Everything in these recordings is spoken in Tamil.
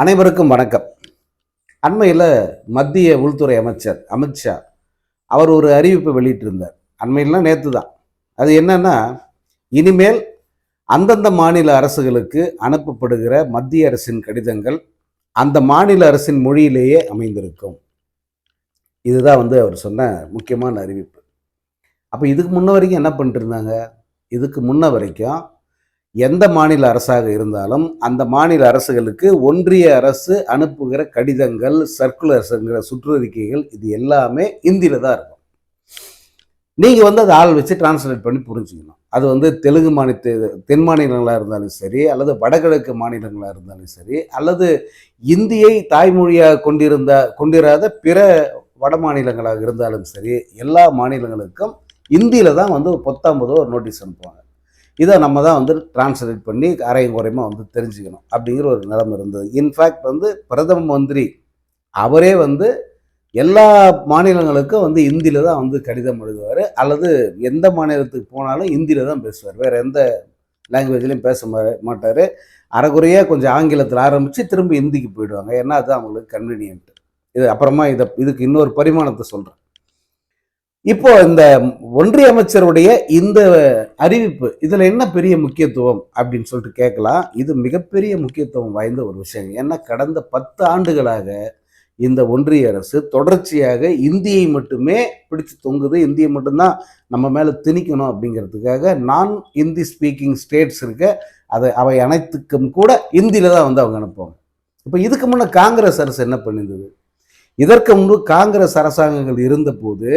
அனைவருக்கும் வணக்கம். அண்மையில் மத்திய உள்துறை அமைச்சர் அமித்ஷா அவர் ஒரு அறிவிப்பை வெளியிட்டிருந்தார். அண்மையிலாம் நேற்று தான் அது என்னன்னா இனிமேல் அந்தந்த மாநில அரசுகளுக்கு அனுப்பப்படுகிற மத்திய அரசின் கடிதங்கள் அந்த மாநில அரசின் மொழியிலேயே அமைந்திருக்கும். இதுதான் வந்து அவர் சொன்ன முக்கியமான அறிவிப்பு. அப்போ இதுக்கு முன்ன வரைக்கும் என்ன பண்ணிட்டு இருந்தாங்க? இதுக்கு முன்ன வரைக்கும் எந்த மாநில அரசாக இருந்தாலும் அந்த மாநில அரசுகளுக்கு ஒன்றிய அரசு அனுப்புகிற கடிதங்கள் சர்க்குலர்ஸுங்கிற சுற்றறிக்கைகள் இது எல்லாமே இந்தியில் தான் இருக்கும். நீங்கள் வந்து அதை ஆள் வச்சு டிரான்ஸ்லேட் பண்ணி புரிஞ்சுக்கணும். அது வந்து தெலுங்கு மாநில தென் மாநிலங்களாக இருந்தாலும் சரி அல்லது வடகிழக்கு மாநிலங்களாக இருந்தாலும் சரி அல்லது இந்தியை தாய்மொழியாக கொண்டிருந்த கொண்டிராத பிற வட மாநிலங்களாக இருந்தாலும் சரி எல்லா மாநிலங்களுக்கும் இந்தியில் தான் வந்து பொத்தாம்பதோ ஒரு நோட்டீஸ் அனுப்புவாங்க. இதை நம்ம தான் வந்து டிரான்ஸ்லேட் பண்ணி அரையும் குறையுமா வந்து தெரிஞ்சுக்கணும் அப்படிங்கிற ஒரு நிலைமை இருந்தது. இன்ஃபேக்ட் வந்து பிரதம மந்திரி அவரே வந்து எல்லா மாநிலங்களுக்கும் வந்து இந்தியில் தான் வந்து கடிதம் எழுதுவார். அல்லது எந்த மாநிலத்துக்கு போனாலும் இந்தியில் தான் பேசுவார். வேறு எந்த லாங்குவேஜ்லையும் பேச மாட்டார். அரைக்குறையாக கொஞ்சம் ஆங்கிலத்தில் ஆரம்பித்து திரும்ப இந்திக்கு போயிடுவாங்க. ஏன்னா அது அவங்களுக்கு கன்வீனியன்ட் இது அப்புறமா இதை இதுக்கு இன்னொரு பரிமாணத்தை சொல்கிறேன் இப்போ இந்த ஒன்றிய அமைச்சருடைய இந்த அறிவிப்பு இதில் என்ன பெரிய முக்கியத்துவம் அப்படின்னு சொல்லிட்டு கேட்கலாம். இது மிகப்பெரிய முக்கியத்துவம் வாய்ந்த ஒரு விஷயம் ஏன்னா கடந்த பத்து ஆண்டுகளாக இந்த ஒன்றிய அரசு தொடர்ச்சியாக இந்தியை மட்டுமே பிடிச்சு தொங்குது. இந்தியை மட்டும்தான் நம்ம மேலே திணிக்கணும் அப்படிங்கிறதுக்காக நான் இந்தி ஸ்பீக்கிங் ஸ்டேட்ஸ் இருக்க அதை அவை அனைத்துக்கும் கூட இந்தியில் தான் வந்து அவங்க அனுப்புவாங்க. இப்போ இதுக்கு முன்னே காங்கிரஸ் அரசு என்ன பண்ணியிருந்தது இதற்கு முன்பு காங்கிரஸ் அரசாங்கங்கள் இருந்தபோது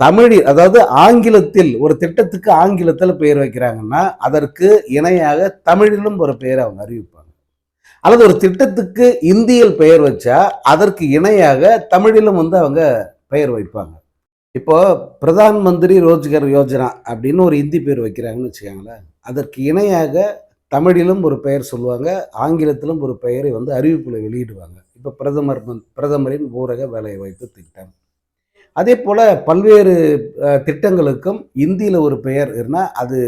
தமிழில் அதாவது ஆங்கிலத்தில் ஒரு திட்டத்துக்கு ஆங்கிலத்தில் பெயர் வைக்கிறாங்கன்னா அதற்கு இணையாக தமிழிலும் ஒரு பெயரை அவங்க அறிவிப்பாங்க. அல்லது ஒரு திட்டத்துக்கு இந்தியில் பெயர் வச்சா அதற்கு இணையாக தமிழிலும் வந்து அவங்க பெயர் வைப்பாங்க. இப்போ பிரதான் மந்திரி ரோஜ்கர் யோஜனா அப்படின்னு ஒரு இந்தி பேர் வைக்கிறாங்கன்னு வச்சுக்கோங்களேன். அதற்கு இணையாக தமிழிலும் ஒரு பெயர் சொல்லுவாங்க ஆங்கிலத்திலும் ஒரு பெயரை வந்து அறிவிப்பில் வெளியிடுவாங்க. இப்போ பிரதமர் பிரதமரின் ஊரக வேலைவாய்ப்பு திட்டம். அதே போல் பல்வேறு திட்டங்களுக்கும் இந்தியில் ஒரு பெயர் இருந்தால் அது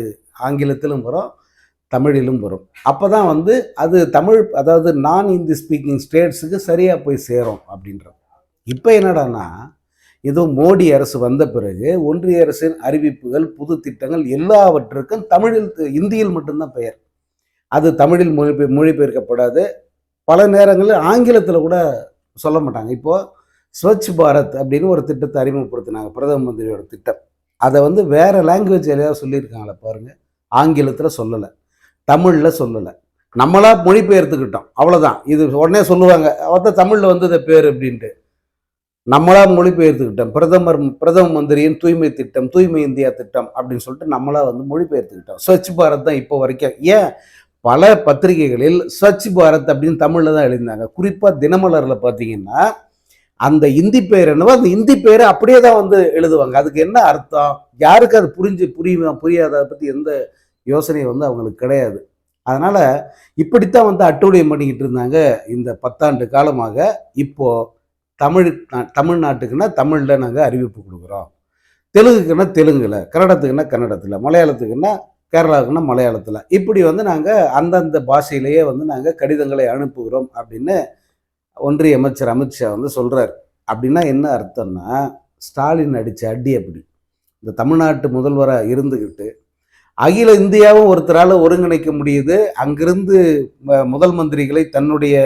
ஆங்கிலத்திலும் வரும் தமிழிலும் வரும். அப்போ தான் வந்து அது தமிழ் அதாவது நான் இந்தி ஸ்பீக்கிங் ஸ்டேட்ஸுக்கு சரியாக போய் சேரும் அப்படின்றது. இப்போ என்னடான்னா ஏதோ மோடி அரசு வந்த பிறகு ஒன்றிய அரசின் அறிவிப்புகள் புது திட்டங்கள் எல்லாவற்றுக்கும் தமிழில் இந்தியில் மட்டும்தான் பெயர். அது தமிழில் மொழிபெ மொழிபெயர்க்கப்படாது. பல நேரங்களில் ஆங்கிலத்தில் கூட சொல்ல மாட்டாங்க. இப்போது ஸ்வச் பாரத் அப்படின்னு ஒரு திட்டத்தை அறிமுகப்படுத்தினாங்க பிரதம மந்திரியோட திட்டம். அதை வந்து வேறு லாங்குவேஜ் எதையாவது சொல்லியிருக்காங்களா பாருங்க. ஆங்கிலத்தில் சொல்லலை தமிழில் சொல்லலை. நம்மளா மொழிபெயர்த்துக்கிட்டோம் அவ்வளோதான் இது உடனே சொல்லுவாங்க அவத்த தமிழில் வந்து இந்த பேர் அப்படின்ட்டு. நம்மளா மொழிபெயர்த்துக்கிட்டோம் பிரதமர் பிரதம மந்திரியின் தூய்மை திட்டம் தூய்மை இந்தியா திட்டம் அப்படின்னு சொல்லிட்டு நம்மளா வந்து மொழிபெயர்த்துக்கிட்டோம். ஸ்வச் பாரத் தான் இப்போ வரைக்கும். ஏன்? பல பத்திரிகைகளில் ஸ்வச் பாரத் அப்படின்னு தமிழில் தான் எழுதினாங்க. குறிப்பாக தினமலரில் பார்த்தீங்கன்னா அந்த இந்தி பெயர் என்னவோ அந்த இந்தி பெயரை அப்படியே தான் வந்து எழுதுவாங்க. அதுக்கு என்ன அர்த்தம்? யாருக்கு அது புரிஞ்சு புரியுமா புரியாத? அதை பற்றி எந்த யோசனையும் வந்து அவங்களுக்கு கிடையாது. அதனால் இப்படித்தான் வந்து அட்டூழியம் பண்ணிக்கிட்டு இருந்தாங்க இந்த பத்தாண்டு காலமாக. இப்போ தமிழ் நா- தமிழ்நாட்டுக்குன்னா தமிழில் நாங்கள் அறிவிப்பு கொடுக்குறோம். தெலுங்குக்குன்னா தெலுங்குல கன்னடத்துக்குன்னா கன்னடத்தில் மலையாளத்துக்குன்னா கேரளாவுக்குன்னா மலையாளத்தில். இப்படி வந்து நாங்கள் அந்தந்த பாஷையிலேயே வந்து நாங்கள் கடிதங்களை அனுப்புகிறோம் அப்படின்னு ஒன்றிய அமைச்சர் அமித்ஷா வந்து சொல்கிறார் அப்படின்னா என்ன அர்த்தம்னா ஸ்டாலின் அடித்த அடி அப்படி. இந்த தமிழ்நாட்டு முதல்வராக இருந்துக்கிட்டு அகில இந்தியாவும் ஒருத்தரால் ஒருங்கிணைக்க முடியுது. அங்கிருந்து முதல் மந்திரிகளை தன்னுடைய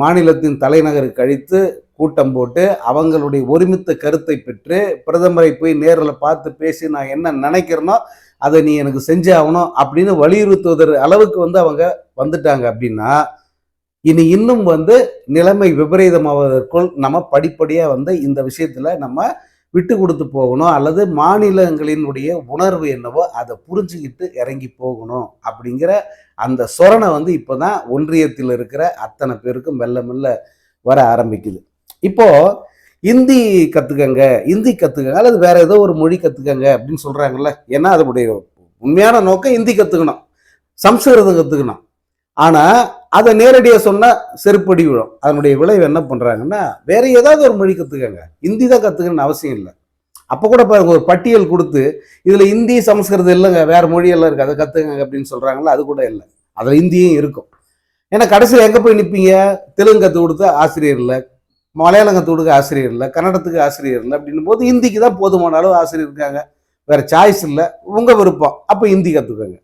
மாநிலத்தின் தலைநகருக்கு அழித்து கூட்டம் போட்டு அவங்களுடைய ஒருமித்த கருத்தை பெற்று பிரதமரை போய் நேரில் பார்த்து பேசி நான் என்ன நினைக்கிறேனோ அதை நீ எனக்கு செஞ்சாகணும் அப்படின்னு வலியுறுத்துவதற்கு அளவுக்கு வந்து அவங்க வந்துட்டாங்க அப்படின்னா இனி இன்னும் வந்து நிலைமை விபரீதமாவதற்குள் நம்ம படிப்படியாக வந்து இந்த விஷயத்தில் நம்ம விட்டு கொடுத்து போகணும் அல்லது மாநிலங்களினுடைய உணர்வு என்னவோ அதை புரிஞ்சுக்கிட்டு இறங்கி போகணும் அப்படிங்கிற அந்த சொரணை வந்து இப்போ தான் ஒன்றியத்தில் இருக்கிற அத்தனை பேருக்கும் மெல்ல மெல்ல வர ஆரம்பிக்குது. இப்போது இந்தி கற்றுக்கங்க இந்தி கற்றுக்கங்க அல்லது வேறு ஏதோ ஒரு மொழி கற்றுக்கங்க அப்படின்னு சொல்கிறாங்கல்ல ஏன்னா அதனுடைய உண்மையான நோக்கம் இந்தி கற்றுக்கணும் சம்ஸ்கிருதம் கற்றுக்கணும் ஆனால் அதை நேரடியாக சொன்னால் செருப்படி விழும். அதனுடைய விளைவு என்ன பண்ணுறாங்கன்னா வேற ஏதாவது ஒரு மொழி கற்றுக்கங்க ஹிந்தி தான் கற்றுக்கணும்னு அவசியம் இல்லை. அப்போ கூட பாருங்க ஒரு பட்டியல் கொடுத்து இதில் இந்தி சமஸ்கிருதம் இல்லைங்க வேறு மொழியெல்லாம் இருக்குது அதை கற்றுக்கங்க அப்படின்னு சொல்கிறாங்களா அது கூட இல்லை. அதில் இந்தியும் இருக்கும். ஏன்னா கடைசியில் எங்கே போய் நிற்பீங்க தெலுங்கு கற்றுக் கொடுத்து ஆசிரியர் இல்லை மலையாளம் கற்றுக் கொடுக்க ஆசிரியர் இல்லை கன்னடத்துக்கு ஆசிரியர் இல்லை அப்படின்னும் போது ஹிந்திக்கு தான் போதுமான அளவு ஆசிரியர் இருக்காங்க. வேறு சாய்ஸ் இல்லை உங்கள் விருப்பம். அப்போ ஹிந்தி கற்றுக்கோங்க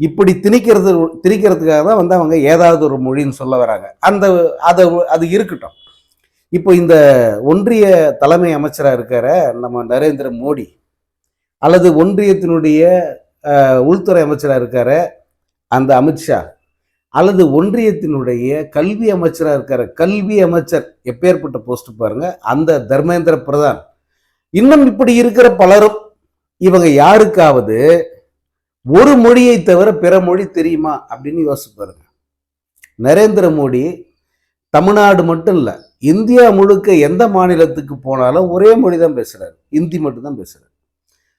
இப்படி திணிக்கிறது திணிக்கிறதுக்காக தான் வந்து அவங்க ஏதாவது ஒரு மொழின்னு சொல்ல வராங்க. அந்த அதை அது இருக்கட்டும். இப்போ இந்த ஒன்றிய தலைமை அமைச்சராக இருக்கிற நம்ம நரேந்திர மோடி அல்லது ஒன்றியத்தினுடைய உள்துறை அமைச்சராக இருக்கிற அந்த அமித்ஷா அல்லது ஒன்றியத்தினுடைய கல்வி அமைச்சராக இருக்கிற கல்வி அமைச்சர் எப்பேற்பட்ட போஸ்ட் பாருங்க. அந்த தர்மேந்திர பிரதான். இன்னும் இப்படி இருக்கிற பலரும் இவங்க யாருக்காவது ஒரு மொழியை தவிர பிற மொழி தெரியுமா அப்படின்னு யோசிப்பாருங்க நரேந்திர மோடி தமிழ்நாடு மட்டும் இல்லை இந்தியா முழுக்க எந்த மாநிலத்துக்கு போனாலும் ஒரே மொழி தான் பேசுகிறார் ஹிந்தி மட்டும் தான்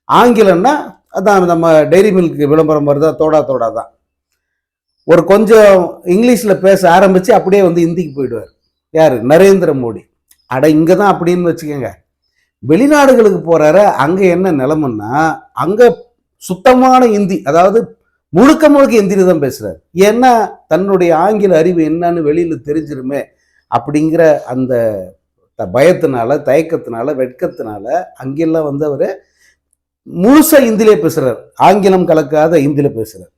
ஆங்கிலம்னா அதான் நம்ம டெய்ரி மில்க் விளம்பரம் மாதிரி தான் தோடா தோடா தான் ஒரு கொஞ்சம் இங்கிலீஷில் பேச ஆரம்பித்து அப்படியே வந்து ஹிந்திக்கு போயிடுவார். யார்? நரேந்திர மோடி. அட இங்கே தான் அப்படின்னு வச்சுக்கோங்க. வெளிநாடுகளுக்கு போகிறாரு அங்கே என்ன நிலமன்னா அங்கே சுத்தமான இந்தி அதாவது முழுக்க முழுக்க இந்தியில் தான் பேசுகிறார் ஏன்னா தன்னுடைய ஆங்கில அறிவு என்னன்னு வெளியில் தெரிஞ்சிருமே அப்படிங்கிற அந்த த- பயத்தினால தயக்கத்தினால வெட்கத்தினால அங்கெல்லாம் வந்து அவர் முழுசாக ஹிந்திலே பேசுகிறார் ஆங்கிலம் கலக்காத இந்தியில் பேசுகிறார்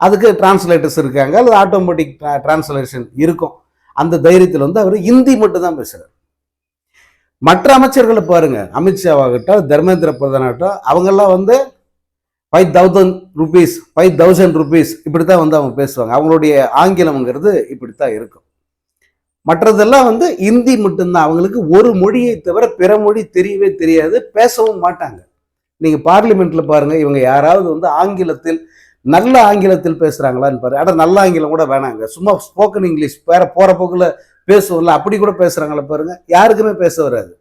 அதுக்கு டிரான்ஸ்லேட்டர்ஸ் இருக்காங்க அல்லது ஆட்டோமேட்டிக் டிரான்ஸ்லேஷன் இருக்கும். அந்த தைரியத்தில் வந்து அவர் ஹிந்தி மட்டும் தான் பேசுகிறார் மற்ற அமைச்சர்களை பாருங்க அமித்ஷாவாகட்டும் தர்மேந்திர பிரதான் ஆகட்டும் அவங்கெல்லாம் வந்து five thousand rupees five thousand rupees இப்படி தான் வந்து அவங்க பேசுவாங்க. அவங்களுடைய ஆங்கிலம்ங்கிறது இப்படி தான் இருக்கும். மற்றதெல்லாம் வந்து இந்தி மட்டும்தான். அவங்களுக்கு ஒரு மொழியை தவிர பிற மொழி தெரியவே தெரியாது பேசவும் மாட்டாங்க. நீங்கள் பார்லிமெண்ட்டில் பாருங்கள் இவங்க யாராவது வந்து ஆங்கிலத்தில் நல்ல ஆங்கிலத்தில் பேசுகிறாங்களான்னு பாரு. ஆனால் நல்ல ஆங்கிலம் கூட வேணாங்க. சும்மா ஸ்போக்கன் இங்கிலீஷ் வேற போகிற போக்கில் பேசுவோம்ல அப்படி கூட பேசுகிறாங்களா பாருங்கள் யாருக்குமே பேச வராது.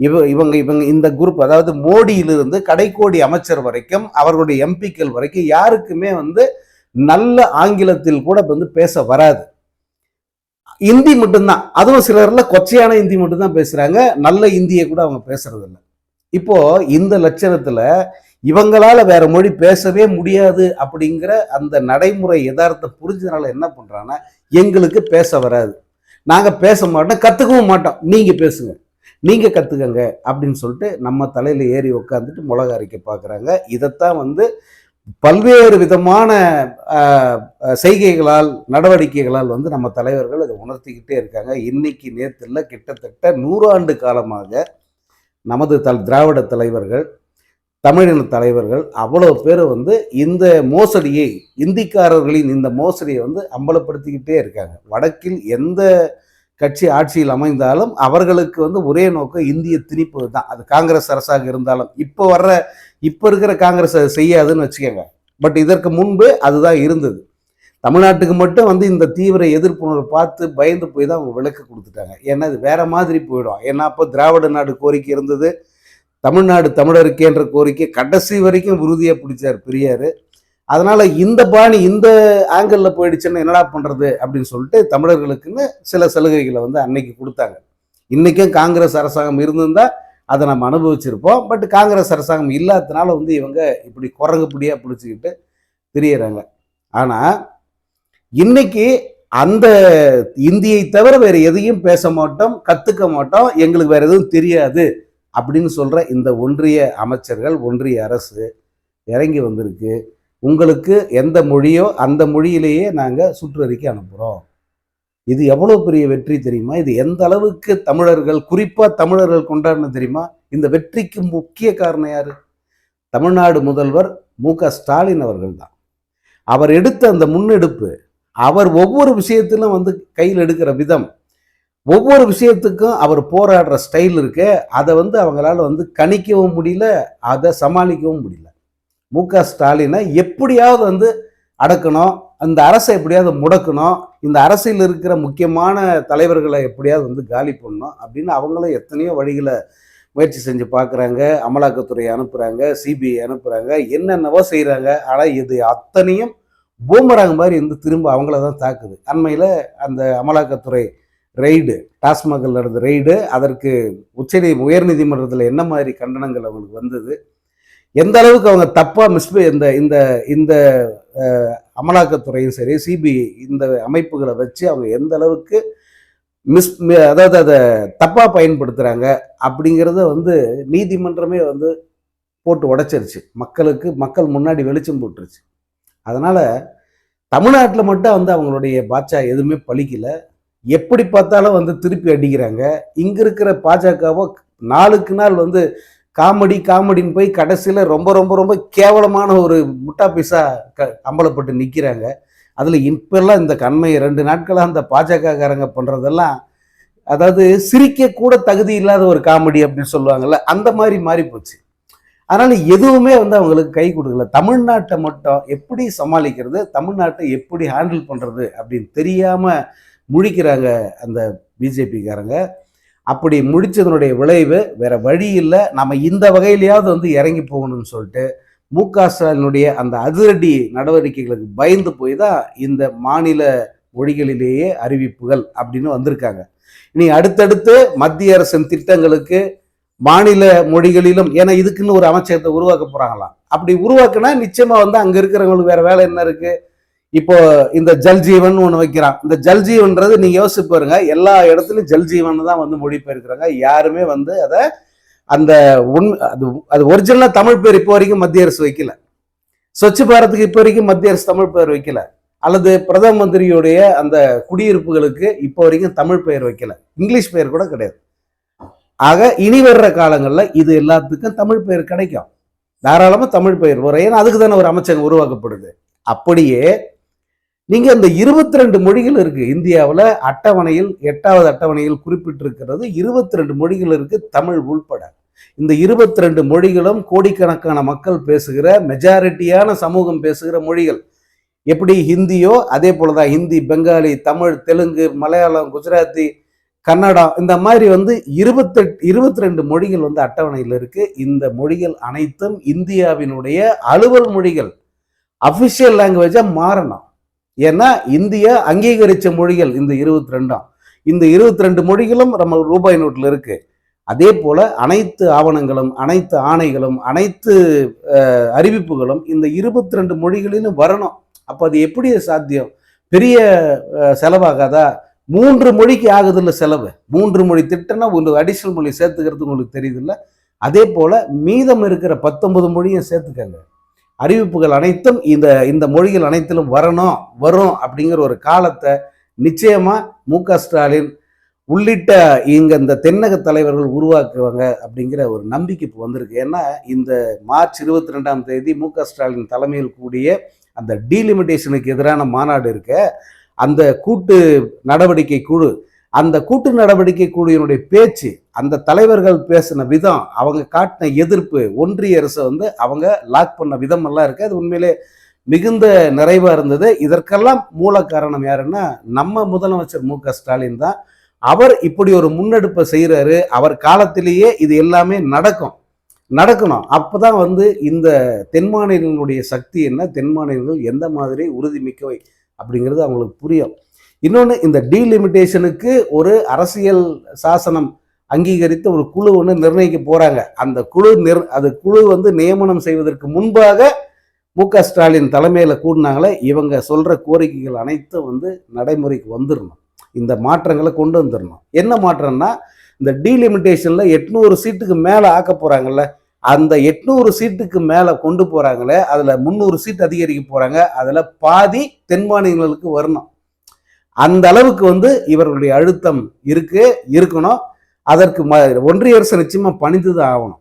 இவ இவங்க இவங்க இந்த குரூப் அதாவது மோடியிலிருந்து கடைக்கோடி அமைச்சர் வரைக்கும் அவர்களுடைய எம்பிக்கள் வரைக்கும் யாருக்குமே வந்து நல்ல ஆங்கிலத்தில் கூட வந்து பேச வராது. இந்தி மட்டும்தான். அதுவும் சிலர்ல கொச்சையான இந்தி மட்டும்தான் பேசுறாங்க. நல்ல இந்தியை கூட அவங்க பேசுறது இல்லை இப்போ இந்த லட்சணத்துல இவங்களால வேற மொழி பேசவே முடியாது அப்படிங்கிற அந்த நடைமுறை யதார்த்தம் புரிஞ்சதுனால என்ன பண்றாங்கன்னா எங்களுக்கு பேச வராது. நாங்க பேச மாட்டோம் கத்துக்கவும் மாட்டோம். நீங்க பேசுங்க. நீங்கள் கற்றுக்கங்க அப்படின்னு சொல்லிட்டு நம்ம தலையில் ஏறி உட்காந்துட்டு மிளகா அரைக்க பார்க்குறாங்க இதைத்தான் வந்து பல்வேறு விதமான செய்கைகளால் நடவடிக்கைகளால் வந்து நம்ம தலைவர்கள் அதை உணர்த்திக்கிட்டே இருக்காங்க. இன்னைக்கு நேத்துல கிட்டத்தட்ட நூறாண்டு காலமாக நமது தல் திராவிட தலைவர்கள் தமிழின தலைவர்கள் அவ்வளோ பேர் வந்து இந்த மோசடியை இந்திக்காரர்களின் இந்த மோசடியை வந்து அம்பலப்படுத்திக்கிட்டே இருக்காங்க. வடக்கில் எந்த கட்சி ஆட்சியில் அமைந்தாலும் அவர்களுக்கு வந்து ஒரே நோக்கம் இந்திய திணிப்பு தான். அது காங்கிரஸ் அரசாக இருந்தாலும் இப்போ வர்ற இப்போ இருக்கிற காங்கிரஸ் அதை செய்யாதுன்னு வச்சுக்கோங்க. பட் இதற்கு முன்பு அதுதான் இருந்தது. தமிழ்நாட்டுக்கு மட்டும் வந்து இந்த தீவிர எதிர்ப்புணர்வு பார்த்து பயந்து போய் தான் அவங்க விளக்கு கொடுத்துட்டாங்க. ஏன்னா இது வேற மாதிரி போயிடும். ஏன்னா அப்போ திராவிட நாடு கோரிக்கை இருந்தது. தமிழ்நாடு தமிழருக்கேன்ற கோரிக்கை கடைசி வரைக்கும் உறுதியாக பிடிச்சார் பெரியார். அதனால் இந்த பாணி இந்த ஆங்கிளில் போயிடுச்சுன்னா என்னடா பண்ணுறது அப்படின்னு சொல்லிட்டு தமிழர்களுக்குன்னு சில சலுகைகளை வந்து அன்னைக்கு கொடுத்தாங்க. இன்றைக்கும் காங்கிரஸ் அரசாங்கம் இருந்திருந்தா அதை நம்ம அனுபவிச்சிருப்போம். பட் காங்கிரஸ் அரசாங்கம் இல்லாததுனால வந்து இவங்க இப்படி குரங்குப்படியாக பிடிச்சிக்கிட்டு திரியறாங்க. ஆனால் இன்னைக்கு அந்த இந்தியை தவிர வேறு எதையும் பேச மாட்டோம் கற்றுக்க மாட்டோம் எங்களுக்கு வேறு எதுவும் தெரியாது அப்படின்னு சொல்கிற இந்த ஒன்றிய அமைச்சர்கள் ஒன்றிய அரசு இறங்கி வந்திருக்கு. உங்களுக்கு எந்த மொழியோ அந்த மொழியிலேயே நாங்கள் சுற்றறிக்கை அனுப்புகிறோம் இது எவ்வளோ பெரிய வெற்றி தெரியுமா? இது எந்த அளவுக்கு தமிழர்கள் குறிப்பாக தமிழர்கள் கொண்டாடணும் தெரியுமா? இந்த வெற்றிக்கு முக்கிய காரணம் யார்? தமிழ்நாடு முதல்வர் மு க ஸ்டாலின் அவர்கள் தான். அவர் எடுத்த அந்த முன்னெடுப்பு அவர் ஒவ்வொரு விஷயத்திலும் வந்து கையில் எடுக்கிற விதம் ஒவ்வொரு விஷயத்துக்கும் அவர் போராடுற ஸ்டைல் இருக்கு அதை வந்து அவங்களால வந்து கணிக்கவும் முடியல அதை சமாளிக்கவும் முடியல. மு க ஸ்டாலினை எப்படியாவது வந்து அடக்கணும் அந்த அரசை எப்படியாவது முடக்கணும் இந்த அரசியல் இருக்கிற முக்கியமான தலைவர்களை எப்படியாவது வந்து காலி பண்ணணும் அப்படின்னு அவங்களும் எத்தனையோ வழிகளை முயற்சி செஞ்சு பார்க்குறாங்க அமலாக்கத்துறை அனுப்புகிறாங்க சிபிஐ அனுப்புகிறாங்க என்னென்னவோ செய்கிறாங்க ஆனால் இது அத்தனையும் பூமராங் மாதிரி வந்து திரும்ப அவங்கள தான் தாக்குது. அண்மையில் அந்த அமலாக்கத்துறை ரெய்டு டாஸ்மாகில் நடந்த ரெய்டு அதற்கு உச்சநீதி உயர்நீதிமன்றத்தில் என்ன மாதிரி கண்டனங்கள் அவங்களுக்கு வந்தது? எந்த அளவுக்கு அவங்க தப்பாக மிஸ் இந்த இந்த இந்த அமலாக்கத்துறையும் சரி சிபிஐ இந்த அமைப்புகளை வச்சு அவங்க எந்த அளவுக்கு மிஸ் அதாவது அதை தப்பாக பயன்படுத்துகிறாங்க அப்படிங்கிறத வந்து நீதிமன்றமே வந்து போட்டு உடைச்சிருச்சு. மக்களுக்கு மக்கள் முன்னாடி வெளிச்சம் போட்டுருச்சு. அதனால் தமிழ்நாட்டில் மட்டும் வந்து அவங்களுடைய பாட்சா எதுவுமே பழிக்கலை. எப்படி பார்த்தாலும் வந்து திருப்பி அடிக்கிறாங்க. இங்கே இருக்கிற பாஜகவோ நாளுக்கு நாள் வந்து காமெடி காமெடின்னு போய் கடைசியில் ரொம்ப ரொம்ப ரொம்ப கேவலமான ஒரு முட்டா பீஸா க அம்பலப்பட்டு நிற்கிறாங்க அதில் இப்பெல்லாம் இந்த கண்மை ரெண்டு நாட்களாக அந்த பாஜகக்காரங்க பண்ணுறதெல்லாம் அதாவது சிரிக்க கூட தகுதி இல்லாத ஒரு காமெடி அப்படின்னு சொல்லுவாங்கல்ல அந்த மாதிரி மாறி போச்சு. அதனால் எதுவுமே வந்து அவங்களுக்கு கை கொடுக்கல. தமிழ்நாட்டை மட்டும் எப்படி சமாளிக்கிறது தமிழ்நாட்டை எப்படி ஹேண்டில் பண்ணுறது அப்படின்னு தெரியாமல் முழிக்கிறாங்க அந்த பிஜேபிக்காரங்க அப்படி முடிச்சதனுடைய விளைவு வேற வழி இல்லை. நம்ம இந்த வகையிலையாவது வந்து இறங்கி போகணும்னு சொல்லிட்டு மு க ஸ்டாலினுடைய அந்த அதிரடி நடவடிக்கைகளுக்கு பயந்து போய் தான் இந்த மாநில மொழிகளிலேயே அறிவிப்புகள் அப்படின்னு வந்திருக்காங்க. இனி அடுத்தடுத்து மத்திய அரசின் திட்டங்களுக்கு மாநில மொழிகளிலும் ஏன்னா இதுக்குன்னு ஒரு அமைச்சகத்தை உருவாக்க போகிறாங்களாம் அப்படி உருவாக்குனா நிச்சயமாக வந்து அங்கே இருக்கிறவங்களுக்கு வேறு வேலை என்ன இருக்குது இப்போ இந்த ஜல்ஜீவன் ஒன்று வைக்கிறான். இந்த ஜல்ஜீவன்றது நீங்க யோசிச்சு பாருங்க. எல்லா இடத்துலையும் ஜல்ஜீவன் தான் வந்து மொழிபெயர்க்கிறாங்க. யாருமே வந்து அதை அந்த உண் அது அது ஒரிஜினலாக தமிழ் பேர் இப்போ வரைக்கும் மத்திய அரசு வைக்கல. ஸ்வச் பாரத்துக்கு இப்போ வரைக்கும் மத்திய அரசு தமிழ் பெயர் வைக்கல. அல்லது பிரதம மந்திரியுடைய அந்த குடியிருப்புகளுக்கு இப்போ வரைக்கும் தமிழ் பெயர் வைக்கல. இங்கிலீஷ் பெயர் கூட கிடையாது. ஆக இனி வர்ற காலங்களில் இது எல்லாத்துக்கும் தமிழ் பெயர் கிடைக்கும். தாராளமாக தமிழ் பெயர் வரும். ஏன்னா அதுக்கு தானே ஒரு அமைச்சகம் உருவாக்கப்படுது. அப்படியே நீங்கள் இந்த இருபத்தி ரெண்டு மொழிகள் இருக்குது இந்தியாவில் அட்டவணையில் எட்டாவது அட்டவணையில் குறிப்பிட்டிருக்கிறது இருபத்தி ரெண்டு மொழிகள் இருக்குது தமிழ் உள்பட. இந்த இருபத்தி ரெண்டு மொழிகளும் கோடிக்கணக்கான மக்கள் பேசுகிற மெஜாரிட்டியான சமூகம் பேசுகிற மொழிகள். எப்படி ஹிந்தியோ அதே போலதான் ஹிந்தி பெங்காலி தமிழ் தெலுங்கு மலையாளம் குஜராத்தி கன்னடம் இந்த மாதிரி வந்து இருபத்தெட்டு இருபத்தி ரெண்டு மொழிகள் வந்து அட்டவணையில் இருக்கு. இந்த மொழிகள் அனைத்தும் இந்தியாவினுடைய அலுவல் மொழிகள். அஃபிஷியல் லாங்குவேஜாக மாறணும். ஏன்னா இந்தியா அங்கீகரித்த மொழிகள் இந்த இருபத்தி ரெண்டாம் இந்த இருபத்தி ரெண்டு மொழிகளும் நம்ம ரூபாய் நோட்டில் இருக்கு. அதே போல அனைத்து ஆவணங்களும் அனைத்து ஆணைகளும் அனைத்து அறிவிப்புகளும் இந்த இருபத்தி ரெண்டு மொழிகளிலும் வரணும். அப்போ அது எப்படி சாத்தியம்? பெரிய செலவாகாதா? மூன்று மொழிக்கு ஆகுதில்ல செலவு. மூன்று மொழி திட்டம்னா ஒரு அடிஷனல் மொழி சேர்த்துக்கிறது உங்களுக்கு தெரியுதுல்ல? அதே போல மீதம் இருக்கிற பத்தொன்பது மொழியும் சேர்த்துக்கங்க. அறிவிப்புகள் அனைத்தும் இந்த இந்த மொழிகள் அனைத்திலும் வரணும் வரும் அப்படிங்கிற ஒரு காலத்தை நிச்சயமாக மு க ஸ்டாலின் உள்ளிட்ட இங்க இந்த தென்னக தலைவர்கள் உருவாக்குவாங்க அப்படிங்கிற ஒரு நம்பிக்கை இப்போ வந்திருக்கு. ஏன்னா இந்த மார்ச் இருபத்தி ரெண்டாம் தேதி மு க ஸ்டாலின் தலைமையில் கூடிய அந்த டீலிமிட்டேஷனுக்கு எதிரான மாநாடு இருக்க. அந்த கூட்டு நடவடிக்கை குழு அந்த கூட்டு நடவடிக்கை குழுவினுடைய பேச்சு அந்த தலைவர்கள் பேசின விதம் அவங்க காட்டின எதிர்ப்பு ஒன்றிய அரசை வந்து அவங்க லாக் பண்ண விதம் எல்லாம் இருக்கு. அது உண்மையிலே மிகுந்த நிறைவாக இருந்தது. இதற்கெல்லாம் மூல காரணம் யாருன்னா நம்ம முதலமைச்சர் மு க ஸ்டாலின் தான். அவர் இப்படி ஒரு முன்னெடுப்பை செய்கிறாரு அவர் காலத்திலேயே இது எல்லாமே நடக்கும். நடக்கணும். அப்போ தான் வந்து இந்த தென் மாநிலங்களுடைய சக்தி என்ன? தென் மாநிலங்கள் எந்த மாதிரி உறுதிமிக்கவை? அப்படிங்கிறது அவங்களுக்கு புரியும். இன்னொன்று இந்த டீலிமிட்டேஷனுக்கு ஒரு அரசியல் சாசனம் அங்கீகரித்து ஒரு குழு ஒன்று நிர்ணயிக்க போகிறாங்க அந்த குழு நிர் அது குழு வந்து நியமனம் செய்வதற்கு முன்பாக மு க ஸ்டாலின் தலைமையில் கூடினாங்களே இவங்க சொல்கிற கோரிக்கைகள் அனைத்தும் வந்து நடைமுறைக்கு வந்துடணும் இந்த மாற்றங்களை கொண்டு வந்துடணும் என்ன மாற்றம்னா இந்த டீலிமிட்டேஷனில் எட்நூறு சீட்டுக்கு மேலே ஆக்க போகிறாங்கல்ல அந்த எட்நூறு சீட்டுக்கு மேலே கொண்டு போகிறாங்களே அதில் முந்நூறு சீட் அதிகரிக்க போகிறாங்க அதில் பாதி தென் மாநிலங்களுக்கு வரணும். அந்த அளவுக்கு வந்து இவர்களுடைய அழுத்தம் இருக்கு இருக்கணும். அதற்கு ஒன்றிய அரசு நிச்சயமா பணிந்து தான் ஆகணும்.